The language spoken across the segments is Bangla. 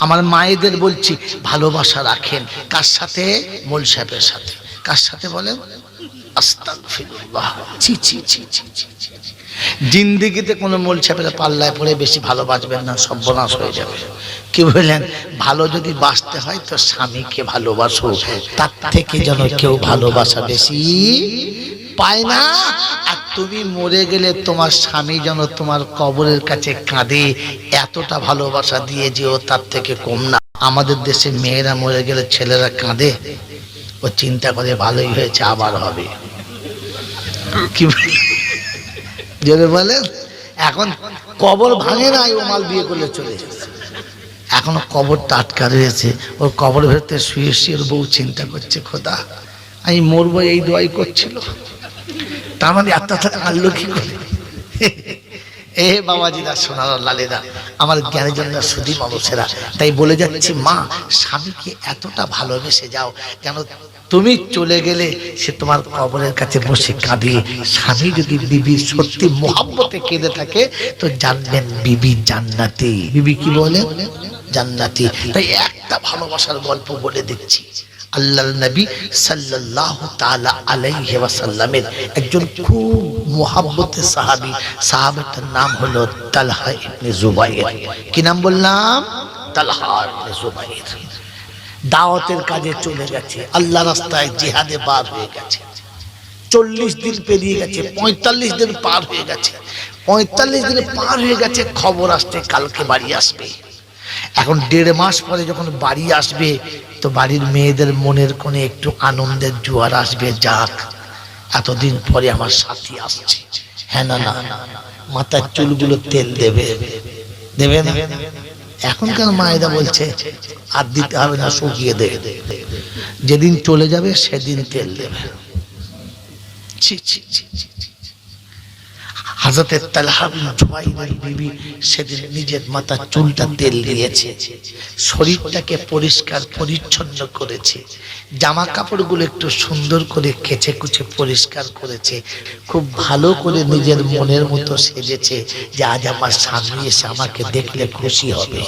আমার মায়েদের বলছি, ভালোবাসা রাখেন। কার সাথে? মোল সাহেবের সাথে। কার সাথে বলেন। জিন্দিগিতে কোনো মোল ছাপের পাল্লায় পড়ে বেশি ভালোবাসবেন না, সর্বনাশ হয়ে যাবে। কি বললেন? ভালো যদি বাঁচতে হয় তো স্বামীকে ভালোবাসো। তার থেকে যেন কেউ ভালোবাসা বেশি পায় না, আর তুমি মরে গেলে তোমার স্বামী যেন তোমার কবরের কাছে কাঁদে, এতটা ভালোবাসা দিয়ে যেও তার থেকে কম না। আমাদের দেশে মেয়েরা মরে গেলে ছেলেরা কাঁদে। ও চিন্তা করে ভালোই হয়েছে, আবার হবে। কি বলেন? এখন কবর ভাঙে নাই, ও মাল বিয়ে করলে চলে এখনও কবর টাটকা রয়েছে। ওর কবর ভেতরে শুয়ে শুয়ে বউ চিন্তা করছে, খোদা, আমি মরবো, এই দোয়াই করছিল। তার মানে এত আনলো কি করে এ বাবাজিরা সোনার লালেরা আমার জ্ঞানের জন্য সুদী মানুষেরা। তাই বলে যাচ্ছি, মা, স্বামীকে এতটা ভালোবেসে যাও কেন তুমি চলে গেলে সে তোমার কবরের কাছে বসে কাঁদে। স্বামী যদি বিবি সত্যি মোহাব্বতে কেঁদে থাকে, তো জানবেন বিবি জান্নাতি। বিবি কি বলে? জান্নাতি। তাই একটা ভালোবাসার গল্প বলে দিচ্ছি। আল্লাহ নবী সাল্লাল্লাহু তাআলা আলাইহি ওয়াসাল্লামের একজন খুব মুহাব্বতের সাহাবী। সাহাবাটার নাম হলো তালহা ইবনে জুবাইর। কি নাম বললাম? তালহা ইবনে জুবাইর। দাওয়াতের কাজে চলে গেছে, আল্লাহ রাস্তায় জিহাদে বার হয়ে গেছে। চল্লিশ দিন পেরিয়ে গেছে, পঁয়তাল্লিশ দিন পার হয়ে গেছে। পঁয়তাল্লিশ দিন পার হয়ে গেছে, খবর আসছে, কালকে বাড়ি আসবে। এখন দেড় মাস পরে যখন বাড়ি আসবে, তো বাড়ির মেয়েদের মনের কোণে একটু আনন্দের জোয়ার আসবে, যাক, এতদিন পরে আমার সাথী আসছে। হ্যাঁ না না, মাথার চুলগুলো তেল দেবে। দেবে না? এখনকার মায়েরা বলছে, আর দিতে হবে না, শুকিয়ে দেবে যেদিন চলে যাবে, সেদিন তেল দেবে। ছি ছি ছি ছি। হাজরতের তালহা বিন জুবাইরের বিবি সেদিন নিজের মাথার চুলটা তেল দিয়েছে। শরীরটাকে পরিষ্কার, পরিচ্ছন্ন করেছে। জামা কাপড়গুলো একটু সুন্দর করে কেচে কুচে পরিষ্কার করেছে। খুব ভালো করে নিজের মনের মতো সেজেছে যে আজ আমার স্বামী এসে আমাকে দেখলে খুশি হবে।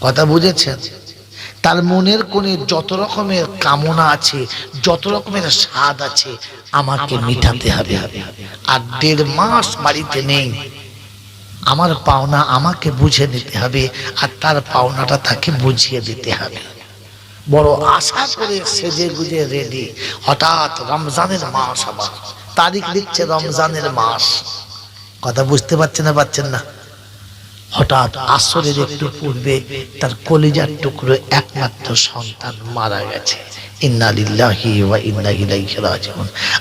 কথা বুঝেছেন? তার মনের কোণে যত রকমের কামনা আছে যত রকমের স্বাদ আছে আমাকে মিটাতে হবে। আর দেড় মাস বাড়িতে নেই। আমার পাওনা আমাকে বুঝে নিতে হবে আর তার পাওনাটা তাকে বুঝিয়ে দিতে হবে। বড় আশা করে সেজে গুজে রেডি। হঠাৎ রমজানের মাস আবার। তারিখ দিচ্ছে রমজানের মাস। কথা বুঝতে পারছেন না পাচ্ছেন না? হঠাৎ আসরের একটু পূর্বে তার কলিজার টুকরো একমাত্র সন্তান মারা গেছে।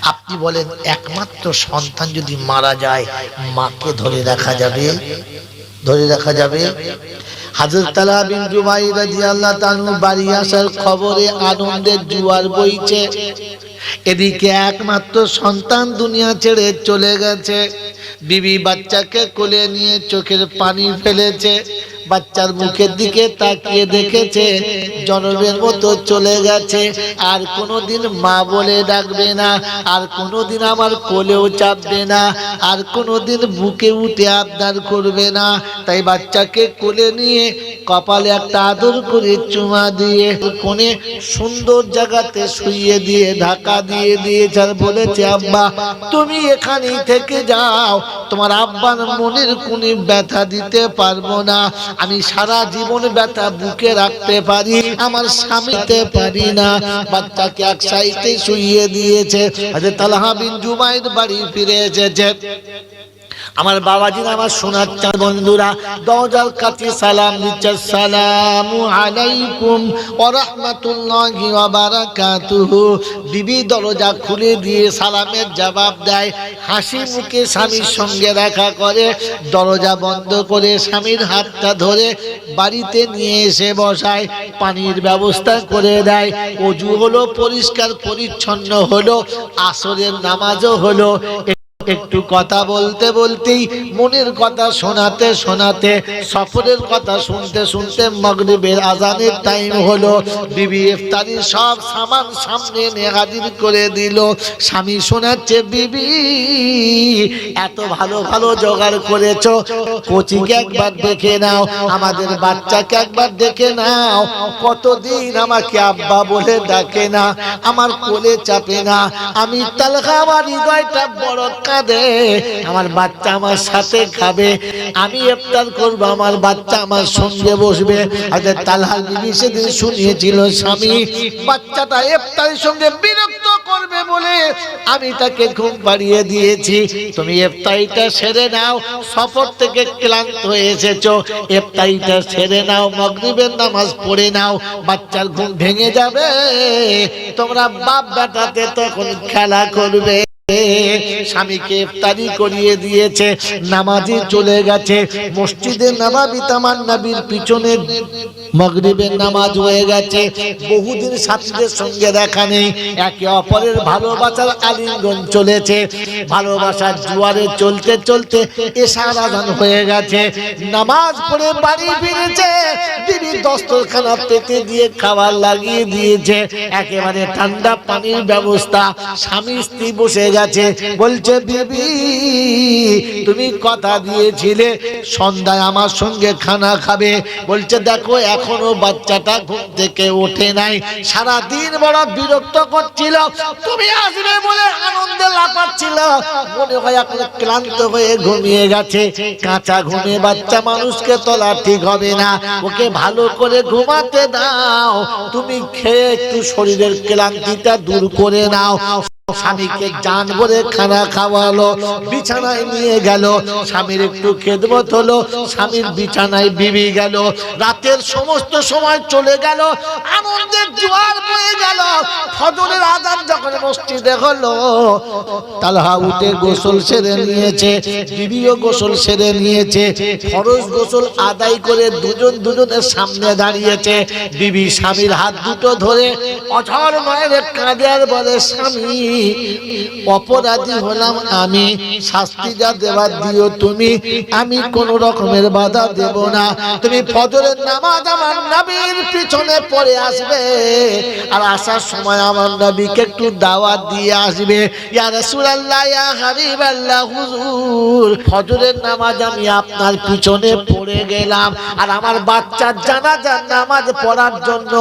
আপনি বলেন, একমাত্র সন্তান যদি মারা যায়, মাকে ধরে রাখা যাবে? ধরে রাখা যাবে? তাআলা বাড়ি আসার খবরে আনন্দের জুয়ার বইছে। এদিকে একমাত্র সন্তান দুনিয়া ছেড়ে চলে গেছে। বিবি বাচ্চাকে কোলে নিয়ে চোখের পানি ফেলেছে। বাচ্চার মুখের দিকে তাকিয়ে দেখেছে, জনমের মতো চলে গেছে। আর কোনোদিন মা বলে ডাকবে না, আর কোনোদিন আমার কোলেও চাপবে না, আর কোনোদিন বুকে উঠে আবদার করবে না। তাই বাচ্চাকে কোলে নিয়ে কপালে একটা আদর করে চুমা দিয়ে কোণে সুন্দর জায়গাতে শুইয়ে দিয়ে ঢাকা দিয়ে দিয়েছে আর বলেছে, আব্বা, তুমি এখানেই থেকে যাও, তোমার আব্বার মনের কোণে ব্যথা দিতে পারব না। আমি সারা জীবন ব্যথা বুকে রাখতে পারি, আমার স্বামীতে পারি না। বাচ্চাকে এক সাইডে শুইয়ে দিয়েছে। আজ তালহা বিন জুবাইর বাড়ি ফিরে এসেছে। আমার বাবাজির আমার শোনার চার বন্ধুরা দরজার কাছে সালাম দিচ্ছে সালাম আলাইকুম ওয়া রাহমাতুল্লাহি ওয়া বারাকাতুহু। বিবি দরজা খুলে দিয়ে সালামের জবাব দেয়। হাসি মুখে স্বামীর সঙ্গে দেখা করে, দরজা বন্ধ করে স্বামীর হাতটা ধরে বাড়িতে নিয়ে এসে বসায়, পানির ব্যবস্থা করে দেয়। অজু হলো, পরিষ্কার পরিচ্ছন্ন হলো, আসরের নামাজও হলো। একটু কথা বলতে বলতেই মনের কথা শোনাতে শোনাতে, সফরের কথা শুনতে শুনতে মগরিবের আজানের টাইম হলো। বিবি ইফতারির সব সামান সামনে এনে করে দিল। স্বামী শোনাচ্ছে, বিবি, এত ভালো ভালো জোগাড় করেছ। কোচিকে একবার দেখে নাও, আমাদের বাচ্চাকে একবার দেখে নাও। কতদিন আমাকে আব্বা বলে ডাকে না, আমার কোলে চাপে না। আমি তালখা আমার হৃদয়টা বড় কাঁদে আমার বাচ্চা আমার সাথে খাবে। আমি ইফতার করব, আমার বাচ্চা আমার সঙ্গে বসবে। আজ তালহার বিবি সেদিন শুনিয়েছিল স্বামী, বাচ্চাটা ইফতারের সঙ্গে বিরক্ত করবে বলে আমি তাকে ঘুম পাড়িয়ে দিয়েছি। তুমি ইফতারিটা সেরে নাও, সফর থেকে ক্লান্ত হয়ে এসেছ। ইফতারিটা সেরে নাও, মগরিবের নামাজ পড়ে নাও, বাচ্চার ঘুম ভেঙে যাবে। তোমরা বাপ বেটাতে তখন খেলা করবে। স্বামীকে ইফতারি করিয়ে দিয়েছে, নামাজি চলে গেছে, মসজিদে নামাবি তামান নবীর পিছনে মগরিবের নামাজ হয়ে গেছে, বহুদিন সাথীদের সঙ্গে দেখা নেই, একে অপরের ভালোবাসার আলিঙ্গন চলেছে, ভালোবাসার জুয়ারে চলতে চলতে এশার আজান হয়ে গেছে, নামাজ পড়ে বাড়ি ফিরেছে বিবি দস্তরখানা পেতে দিয়ে খাবার লাগিয়ে দিয়েছে, একেবারে ঠান্ডা পানির ব্যবস্থা, স্বামী স্ত্রী বসে গেছে বলছে, বিবি, তুমি কথা দিয়েছিলে, সন্ধ্যায় আমার সঙ্গে খানা খাবে। বলছে, দেখো, এখনও বাচ্চাটা ঘুম থেকে ওঠে নাই। সারা দিন বড় বিরক্ত করছিল। তুমি আসবে বলে আনন্দে লাফাচ্ছিল। মনে হয় এখন ক্লান্ত হয়ে ঘুমিয়ে গেছে। কাঁচা ঘুমে বাচ্চা মানুষকে তোলা ঠিক হবে না। ওকে ভালো করে ঘুমাতে দাও। তুমি খেয়ে একটু শরীরের ক্লান্তিটা দূর করে নাও। স্বামীকে জান বলে খানা খাওয়ালো বিছানায় নিয়ে গেল। স্বামীর একটু খেদমত হলো স্বামীর বিছানায় বিবি গেল। রাতের সমস্ত সময় চলে গেল আনন্দের জোয়ার বয়ে গেল। ফজরের আদান যখন মসজিদে হলো তালহা উঠে গোসল সেরে নিয়েছে বিবিও গোসল সেরে নিয়েছে ফরজ গোসল আদায় করে দুজন দুজনের সামনে দাঁড়িয়েছে। বিবি স্বামীর হাত দুটো ধরে অঝর মায়ের কাঁদে আর বলে স্বামী অপরাধী হলাম আমি, শাস্তি যা দেবার দিও তুমি, আমি কোন রকমের বাধা দেব না। তুমি ফজরের নামাজ আমার নবীর পিছনে পড়ে আসবে, আর আসার সময় আমার নবীকে একটু দাওয়াত দিয়ে আসবে। ইয়া রাসূলুল্লাহ, ইয়া হাবিবাল্লাহ, হুজুর, ফজরের নামাজ আমি আপনার পিছনে পড়ে গেলাম, আর আমার বাচ্চার জানাজার নামাজ পড়ার জন্য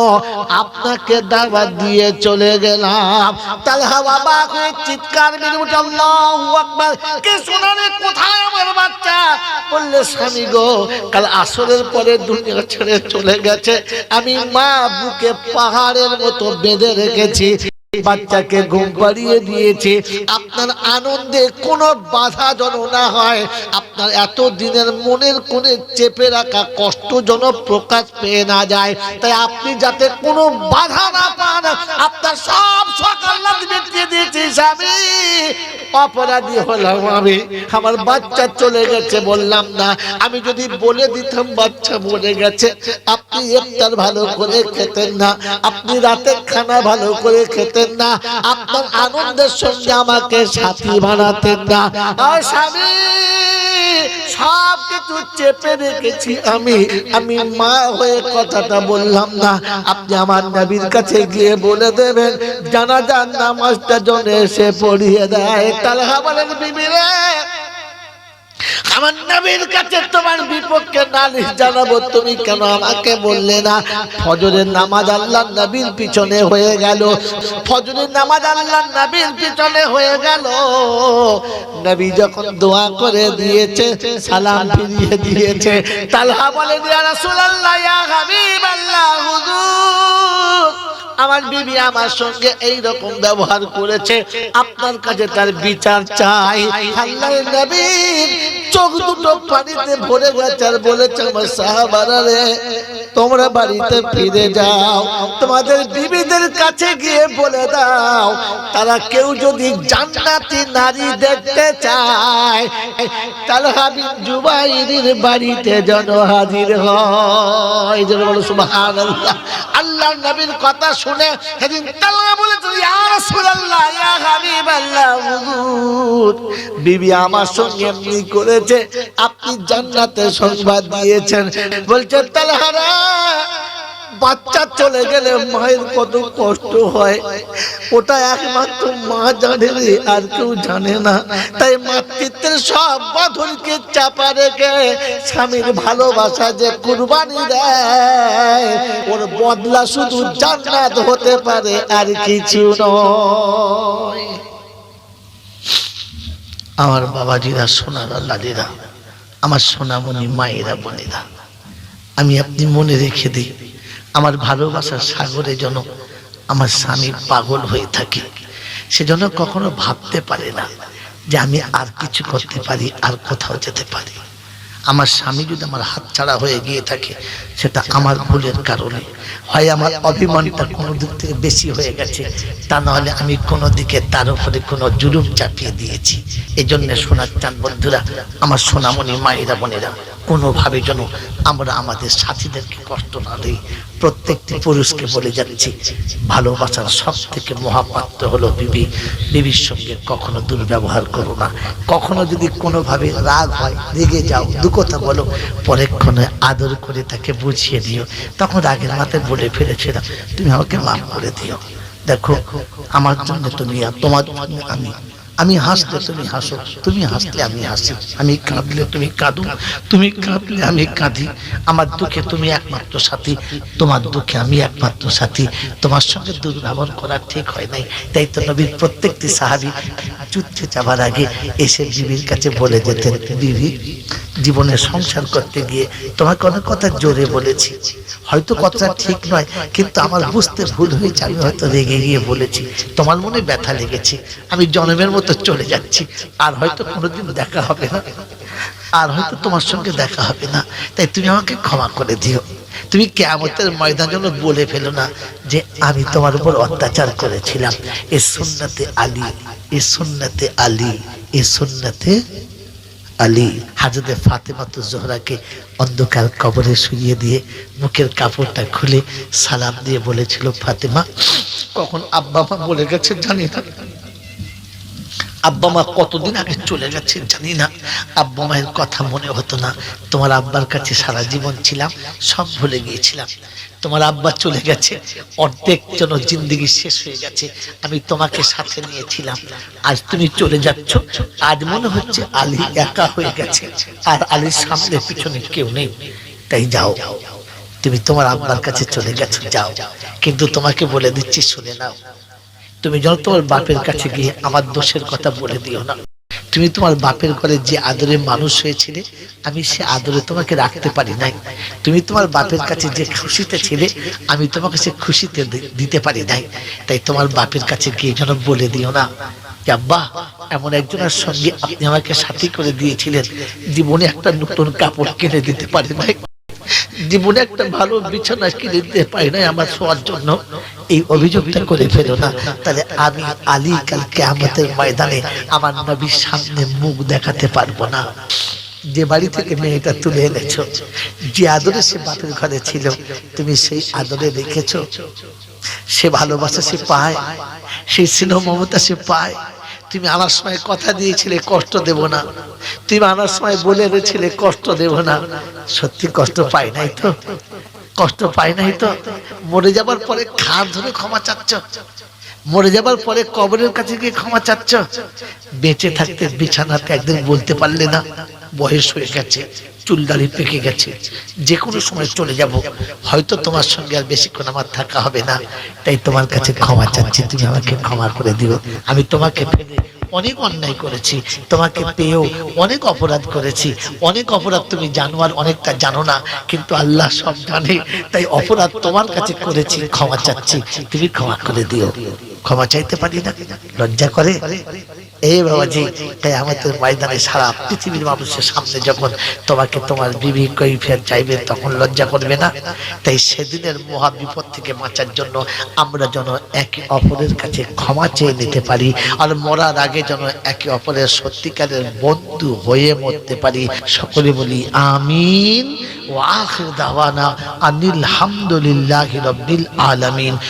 আপনাকে দাওয়াত দিয়ে চলে গেলাম। তালহা বাবা হয়ে চিৎকার মেরে উঠে আল্লাহু কে শোনারে কোথায় আমার বাচ্চা? বললে, স্বামী গো, কাল আসরের পরে দুনিয়া ছেড়ে চলে গেছে। আমি মা বুকে পাহাড়ের মতো বেঁধে রেখেছি। বাচ্চাকে ঘুম পাড়িয়ে দিয়েছে। আপনার আনন্দে কোনো বাধা যেন না হয়। আপনার এত দিনের মনের কোণে চেপে রাখা কষ্ট যেন প্রকাশ পেয়ে না যায়। তাই আপনি যাতে কোনো বাধা না পান, আপনার সব সকাল দিয়েছি অপরাধী হলাম আমি। আমার বাচ্চা চলে গেছে বললাম না। আমি যদি বলে দিতাম বাচ্চা মরে গেছে, আপনি ইফতার ভালো করে খেতেন না। আপনি রাতের খানা ভালো করে খেতেন না, আপনার আনন্দের সঙ্গে আমাকে সাথী বানাতেন না। সব কিছু চেপে রেখেছি আমি। আমি মা হয়ে কথাটা বললাম না। আপনি আমার নবীর কাছে গিয়ে বলে দেবেন, জানাজার নামাজটা জন এসে পড়িয়ে দেয়। রে আমার নবীর কাছে তোমার বিপক্ষে নালিশ জানাব, তুমি কেন আমাকে বললে না? ফজরের নামাজ আল্লাহ নবীর পিছনে হয়ে গেল। ফজরের নামাজ আল্লাহ নবীর পিছনে হয়ে গেল। নবী যখন দোয়া করে দিয়েছে, সালাম ফিরিয়ে দিয়েছে, তালহা বলে, ইয়া রাসূলুল্লাহ, ইয়া হাবিবাল্লাহ, হুজুর, আমার বিবি আমার সঙ্গে এই রকম ব্যবহার করেছে। আপনার কাছে তার বিচার চাই। আল্লাহর নবীর চোখ দুটো পানিতে ভরে গেছে আর বলেছে আমার সাহাবারা রে তোমরা বাড়িতে ফিরে যাও। তোমাদের বিবিদের কাছে গিয়ে বলে দাও, তারা কেউ যদি জান্নাতি নারী দেখতে চায়, তাহলে আমি জুবাইরের বাড়িতে যেন হাজির হয়। যেন বলো নবীর কথা শুনে সেদিন তাল্লা বলেছিল, ইয়া রাসূলুল্লাহ, ইয়া হাবিবাল্লাহ, হুজুর, বিবি আমার সঙ্গে এমনি করেছে, আপনি জান্নাতের সংবাদ দিয়েছেন। বলছে, তালহারা বাচ্চা চলে গেলে মায়ের কত কষ্ট হয়। ওটা একমাত্র মা জানে আর কেউ জানে না। তাই মাতৃত্বের সব বাঁধনকে চাপা রেখে স্বামীর ভালোবাসা যে কুরবানি দেয়, ওর বদলা শুধু জান্নাত হতে পারে, আর কিছু নয়। আমার বাবাজিরা, সোনার লালিরা আমার সোনামণি মায়েরা, বোনেরা আমি আপনি মনে রেখে দিই, আমার ভালোবাসার সাগরে যেন আমার স্বামী পাগল হয়ে থাকে সেজন্য কখনো ভাবতে পারে না যে আমি আর কিছু করতে পারি, আর কোথাও যেতে পারি। আমার স্বামী যদি আমার হাত ছাড়া হয়ে গিয়ে থাকে, সেটা আমার ভুলের কারণে। হয় আমার অভিমানটা কোনো দিক থেকে বেশি হয়ে গেছে, তা নাহলে আমি কোনো দিকে তার উপরে কোনো জুলুম চাপিয়ে দিয়েছি। এই জন্য শোনার চান বন্ধুরা, আমার সোনামণি মায়েরা বোনেরা কোনোভাবে যেন আমরা আমাদের সাথীদেরকে কষ্ট না দিই। প্রত্যেকটি পুরুষকে বলে যাচ্ছি, ভালোবাসার সব থেকে মহাপাত্র হলো বিবি। বিবির সঙ্গে কখনো দুর্ব্যবহার করো না। কখনো যদি কোনোভাবে রাগ হয়, রেগে যাও, দু কথা বলো, পরেক্ষণে আদর করে তাকে বুঝিয়ে দিও। তখন রাগের মাথায় বলে ফেলেছিলাম তুমি আমাকে মাফ করে দিও। দেখো, আমার জন্য তুমি আর তোমার জন্য আমি আমি হাসলে তুমি হাসো, তুমি হাসলে আমি হাসি, আমি কাঁদলে তুমি কাঁদো, তুমি কাঁদলে আমি কাঁদি, আমার দুঃখে তুমি একমাত্র সাথী, তোমার দুঃখে আমি একমাত্র সাথী, তোমার সঙ্গে দুর্ব্যবহার করা ঠিক হয় নাই, তাই তো নবীর প্রত্যেকটি সাহাবি যুদ্ধে যাবার আগে এসে বিবির কাছে বলে যেতেন, বিবি জীবনে সংসার করতে গিয়ে তোমাকে অনেক কথা জোরে বলেছি, হয়তো কথা ঠিক নয়, কিন্তু আমার বুঝতে ভুল হয়েছে, আমি হয়তো রেগে গিয়ে বলেছি, তোমার মনে ব্যথা লেগেছে, আমি জন্মের মতো চলে যাচ্ছি। আর হয়তো কোনোদিন দেখা হবে না। আর হয়তো তোমার সঙ্গে দেখা হবে না। তাই তুমি আমাকে ক্ষমা করে দিও। তুমি কেমতের ময়দান যেন বলে ফেলো না যে আমি তোমার উপর অত্যাচার করেছিলাম। এ সুন্নাতে আলী, এ সুন্নাতে আলী, এ সুন্নাতে আলী। হাজরতে ফাতেমা তো জোহরাকে অন্ধকার কবরে শুইয়ে দিয়ে মুখের কাপড়টা খুলে সালাম দিয়ে বলেছিল, ফাতেমা, কখন আব্বা মা বলে গেছে জানি না। আব্বা মা কতদিন আগে চলে গেছে জানি না। আব্বা মায়ের কথা মনে হতো না। তোমার আব্বার কাছে সারা জীবন ছিলাম, সব ভুলে গিয়েছিলাম। তোমার আব্বা চলে গেছে, অর্ধেক যেন জিন্দগি শেষ হয়ে গেছে। আমি তোমাকে সাথে নিয়েছিলাম। আজ তুমি চলে যাচ্ছ। আজ মনে হচ্ছে আলী একা হয়ে গেছে। আর আলীর সামনে পিছনে কেউ নেই। তাই যাও। তুমি তোমার আব্বার কাছে চলে গেছো, যাও। কিন্তু তোমাকে বলে দিচ্ছি, শুনে নাও। তুমি যখন তোমার বাপের কাছে গিয়ে আমার দোষের কথা বলে দিও না। তুমি তোমার বাপের ঘরে যে আদরে মানুষ হয়েছিলে, আমি সে আদরে তোমাকে রাখতে পারি নাই। তুমি তোমার বাপের কাছে যে খুশিতে ছিলে, আমি তোমাকে সে খুশিতে দিতে পারি নাই। তাই তোমার বাপের কাছে গিয়ে যেন বলে দিও না আব্বা, এমন একজনের সঙ্গে আপনি আমাকে সাথী করে দিয়েছিলেন। জীবনে একটা নতুন কাপড় কিনে দিতে পারি নাই। জীবনে একটা ভালো বিছানা কিনে দিতে পারি নাই আমার শোয়ার জন্য। এই অভিযোগটা করে ফেলো না। তাহলে আমি আলী কালকে আমাদের ময়দানে আমার নবীর সামনে মুখ দেখাতে পারব না। যে বাড়ি থেকে মেয়েটা তুলে এনেছো, যে আদরে সে বাপের ঘরে ছিল, তুমি সেই আদরে রেখেছো। সে ভালোবাসা সে পায়, সেই স্নেহ মমতা সে পায়। তুমি আনার সময় কথা দিয়েছিলে, কষ্ট দেব না। তুমি আনার সময় বলে এনেছিলে, কষ্ট দেব না। সত্যি কষ্ট পাই নাই তো? কষ্ট পাই নাই তো। মরে যাবার পরে খান ধরে ক্ষমা চাচ্ছ। মরে যাবার পরে কবরের কাছে গিয়ে ক্ষমা চাচ্ছ। বেঁচে থাকতে বিছানাতে একদিন বলতে পারলে না, বয়স হয়ে গেছে চুল দাড়ি পেকে গেছে। যে কোনো সময় চলে যাব। হয়তো তোমার সঙ্গে আর বেশিক্ষণ আমার থাকা হবে না। তাই তোমার কাছে ক্ষমা চাচ্ছি, তুমি আমাকে ক্ষমা করে দিও। আমি তোমাকে ফেলে অনেক অন্যায় করেছি, তোমাকে পেয়েও অনেক অপরাধ করেছি। অনেক অপরাধ তুমি জানো আর অনেকটা জানো না, কিন্তু আল্লাহ সব জানে, তাই অপরাধ তোমার কাছে করেছি, ক্ষমা চাচ্ছি, তুমি ক্ষমা করে দিও। ক্ষমা চাইতে পারি না, লজ্জা করে। এই বাবাজি, তাই আমাদের ময়দানে সারা পৃথিবীর মানুষের সামনে যখন তোমাকে তোমার বিবি কৈফিয়ত চাইবে, তখন লজ্জা করবে না। তাই সেদিনের মহা বিপদ থেকে বাঁচার জন্য আমরা যেন একে অপরের কাছে ক্ষমা চেয়ে নিতে পারি, আর মরার আগে যেন একে অপরের সত্যিকারের বন্ধু হয়ে মরতে পারি। সকলে বলি, আমিন। ও আখির দাওয়ানা আনিল হামদুলিল্লাহি রাব্বিল আলামিন।